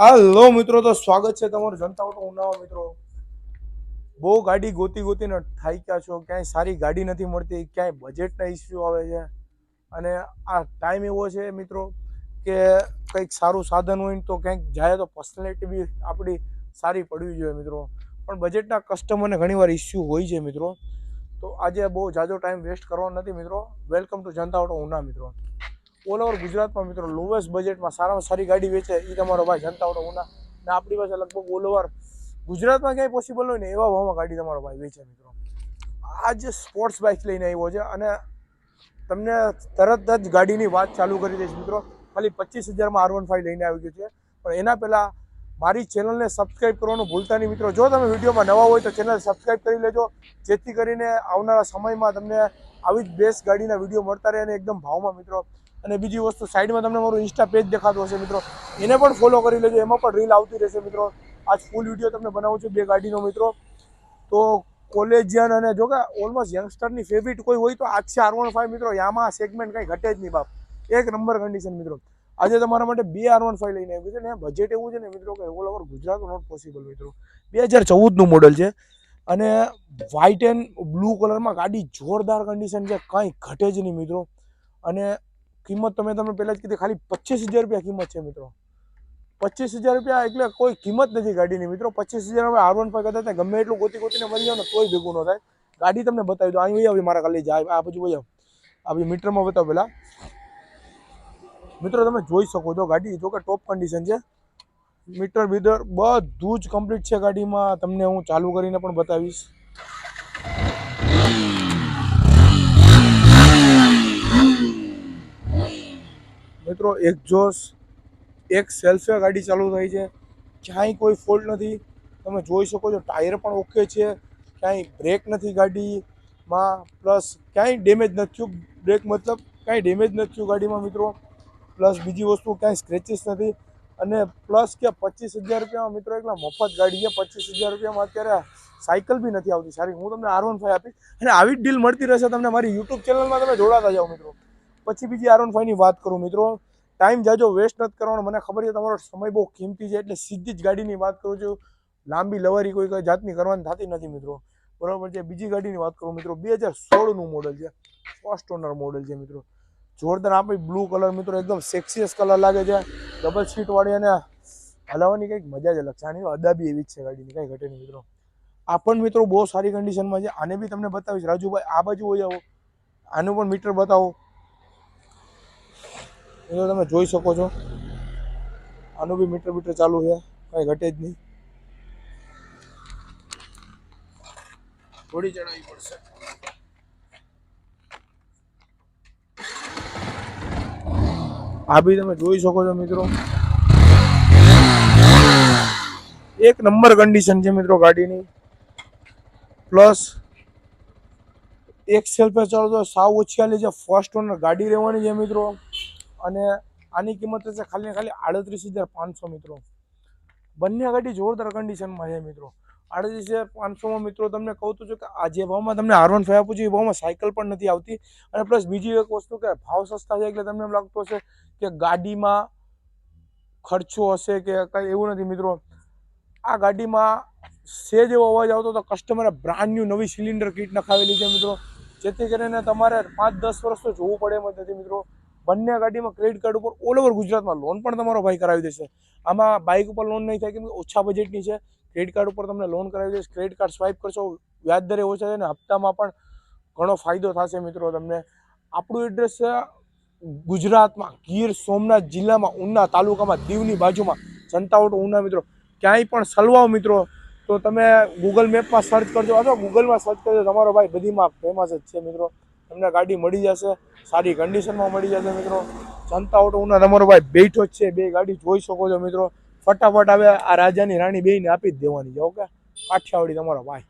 હાલો મિત્રો, તો સ્વાગત છે તમારું. જનતા ઓટો ઉનાવા મિત્રો. બહુ ગાડી ગોતી ગોતીને થાક્યા છો. ક્યાંય સારી ગાડી નથી મળતી, ક્યાંય બજેટના ઇસ્યુ આવે છે. અને આ ટાઈમ એવો છે મિત્રો કે કંઈક સારું સાધન હોય તો ક્યાંક જાય તો પર્સનાલિટી બી આપણી સારી પડવી જોઈએ મિત્રો. પણ બજેટના કસ્ટમરને ઘણીવાર ઇસ્યુ હોય છે મિત્રો. તો આજે બહુ જાજો ટાઈમ વેસ્ટ કરવાનો નથી મિત્રો. Welcome to Janata auto Una મિત્રો. ઓલ ઓવર ગુજરાતમાં મિત્રો લોવેસ્ટ બજેટમાં સારામાં સારી ગાડી વેચે એ તમારો ભાઈ જનતા ઓટો ઉના. ને આપણી પાસે લગભગ ઓલ ઓવર ગુજરાતમાં ક્યાંય પોસિબલ હોય ને એવા ભાવમાં ગાડી તમારો ભાઈ વેચે મિત્રો. આ જે સ્પોર્ટ્સ બાઇક લઈને આવ્યો છે અને તમને તરત જ ગાડીની વાત ચાલુ કરી દઈશ મિત્રો. ખાલી પચીસ હજારમાં આર વન ફાઈવ લઈને આવી ગયું છે. પણ એના પહેલાં મારી ચેનલને સબસ્ક્રાઇબ કરવાનું ભૂલતા નહીં મિત્રો. જો તમે વિડીયોમાં નવા હોય તો ચેનલ સબસ્ક્રાઇબ કરી લેજો. જેથી કરીને આવનારા સમયમાં તમને આવી જ બેસ્ટ ગાડીના વીડિયો મળતા રહે અને એકદમ ભાવમાં મિત્રો અને બીજી વસ્તુ, સાઈડમાં તમને મારું ઇન્સ્ટા પેજ દેખાતું હશે મિત્રો. એને પણ ફોલો કરી લેજો. એમાં પણ રીલ આવતી રહેશે મિત્રો. આજ ફૂલ વીડિયો તમને બનાવું છું બે ગાડીનો મિત્રો. તો કોલેજિયન અને જો કે ઓલમોસ્ટ યંગસ્ટરની ફેવરિટ કોઈ હોય તો આજ છે આર વન ફાઈવ મિત્રો. યામાં સેગમેન્ટ કંઈ ઘટે જ નહીં બાપ. એક નંબર કન્ડિશન મિત્રો. આજે તમારા માટે બે આર વન ફાઈવ લઈને આવ્યું છે ને બજેટ એવું છે ને મિત્રો કે all over Gujarat not possible મિત્રો. બે હજાર ચૌદનું મોડલ છે અને વ્હાઇટ એન્ડ બ્લુ કલરમાં ગાડી જોરદાર કન્ડિશન છે. કંઈ ઘટે જ નહીં મિત્રો. અને કિંમત તમે તમે પહેલાં જ કીધી, ખાલી પચીસ હજાર રૂપિયા કિંમત છે મિત્રો. પચીસ હજાર રૂપિયા એટલે કોઈ કિંમત નથી ગાડીની મિત્રો. પચીસ હજાર આર વન ફાઈવ કરતા ગમે એટલું ગોતી ગોતીને મળી જાવ ને તોય ભેગું ન થાય. ગાડી તમને બતાવી દો અહીં આવી મારા ખાલી જાય, આ બાજુ વહી આ બાજુ મીટરમાં બતાવો પહેલાં મિત્રો તમે જોઈ શકો છો ગાડી, જો કે ટોપ કન્ડિશન છે. મીટર, બીટર બધું જ કમ્પ્લીટ છે ગાડીમાં. તમને હું ચાલુ કરીને પણ બતાવીશ. મિત્રો એક્ઝોસ એક સેલ્ફે ગાડી ચાલુ થઈ છે. ક્યાંય કોઈ ફોલ્ટ નથી. તમે જોઈ શકો છો ટાયર પણ ઓકે છે. ક્યાંય બ્રેક નથી ગાડીમાં પ્લસ ક્યાંય ડેમેજ નથી થયું. બ્રેક મતલબ કાંઈ ડેમેજ નથી થયું ગાડીમાં મિત્રો. પ્લસ બીજી વસ્તુ, ક્યાંય સ્ક્રેચીસ નથી. અને પ્લસ કે પચીસ હજાર રૂપિયામાં મિત્રો, એકલા મફત ગાડી છે. પચીસ હજાર રૂપિયામાં અત્યારે સાયકલ બી નથી આવતી. સારી, હું તમને આર વન ફાઈવ આપીશ. અને આવી જ ડીલ મળતી રહેશે તમને મારી યુટ્યુબ ચેનલમાં તમે જોડાતા જાઓ મિત્રો. પછી બીજી આર વન ફાઈવની વાત કરું મિત્રો. ટાઈમ જાજો વેસ્ટ નથી કરવાનો. મને ખબર છે તમારો સમય બહુ કિંમતી છે, એટલે સીધી જ ગાડીની વાત કરું છું. લાંબી લવારી કોઈ કઈ જાતની કરવાની થતી નથી મિત્રો. બરાબર છે? બીજી ગાડીની વાત કરું મિત્રો. બે હજાર સોળનું મોડલ છે. ફર્સ્ટ ઓનર મોડલ છે મિત્રો. જોરદાર આપણી બ્લુ કલર મિત્રો, એકદમ સેક્સીયસ કલર લાગે છે. ડબલ સીટવાળી અને હલાવવાની કંઈક મજા જ અલગ છે. આની અદાબી એવી જ છે ગાડીની, કંઈ ઘટે નહીં મિત્રો. આ પણ મિત્રો બહુ સારી કન્ડિશનમાં છે. આને બી તમને બતાવીશ. રાજુભાઈ, આ બાજુ હોય આવો. આનું પણ મીટર બતાવો. તો તમે જોઈ શકો છો. આનું બી મીટર મીટર ચાલુ છે. કાંઈ ઘટે જ નહીં. થોડી ચડાવવી પડશે. આ બી તમે જોઈ શકો છો મિત્રો. એક નંબર કન્ડિશન છે મિત્રો ગાડીની. પ્લસ એક સેલ્ફે ચાલો તો સાવ ઓછી છે. ફર્સ્ટ ઓનર ગાડી રહેવાની છે મિત્રો. અને આની કિંમત હશે ખાલી ખાલી આડત્રીસ હજાર પાંચસો મિત્રો. બંને ગાડી જોરદાર કન્ડિશનમાં છે મિત્રો. આડત્રીસ હજાર પાંચસોમાં મિત્રો તમને કહું તો છું કે આ જે ભાવમાં તમને આર વન ફાઈવ આપું છું, એ ભાવમાં સાયકલ પણ નથી આવતી. અને પ્લસ બીજી એક વસ્તુ કે ભાવ સસ્તા છે એટલે તમને એમ લાગતું હશે કે ગાડીમાં ખર્ચો હશે કે કંઈ એવું નથી મિત્રો. આ ગાડીમાં સેજ એવો અવાજ આવતો તો કસ્ટમરે બ્રાન્ડ ન્યુ નવી સિલિન્ડર કીટ નખાવેલી છે મિત્રો. જેથી કરીને તમારે પાંચ દસ વર્ષ તો જોવું પડે એમ નથી મિત્રો. બંને ગાડીમાં ક્રેડિટ કાર્ડ ઉપર ઓલ ઓવર ગુજરાતમાં લોન પણ તમારો ભાઈ કરાવી દેશે. આમાં બાઇક ઉપર લોન નહીં થાય કેમ કે ઓછા બજેટની છે. ક્રેડિટ કાર્ડ ઉપર તમને લોન કરાવી દેશે. ક્રેડિટ કાર્ડ સ્વાઇપ કરશો, વ્યાજ દરે ઓછા છે ને હપ્તામાં પણ ઘણો ફાયદો થશે મિત્રો તમને. આપણું એડ્રેસ છે ગુજરાતમાં ગીર સોમનાથ જિલ્લામાં ઉના તાલુકામાં દીવની બાજુમાં. જનતા ઉના મિત્રો. ક્યાંય પણ સલવાઓ મિત્રો, તો તમે ગૂગલ મેપમાં સર્ચ કરજો અથવા ગૂગલમાં સર્ચ કરજો. તમારો ભાઈ બધીમાં ફેમસ જ છે મિત્રો. તમને ગાડી મળી જશે, સારી કન્ડિશનમાં મળી જશે મિત્રો. જનતા ઓટો ઉના તમારો ભાઈ બેઠો જ છે, બે ગાડી જોઈ શકો છો મિત્રો. ફટાફટ હવે આ રાજાની રાણી બેને આપી જ દેવાની છે, ઓકે? કાઠિયાવાડી તમારો ભાઈ.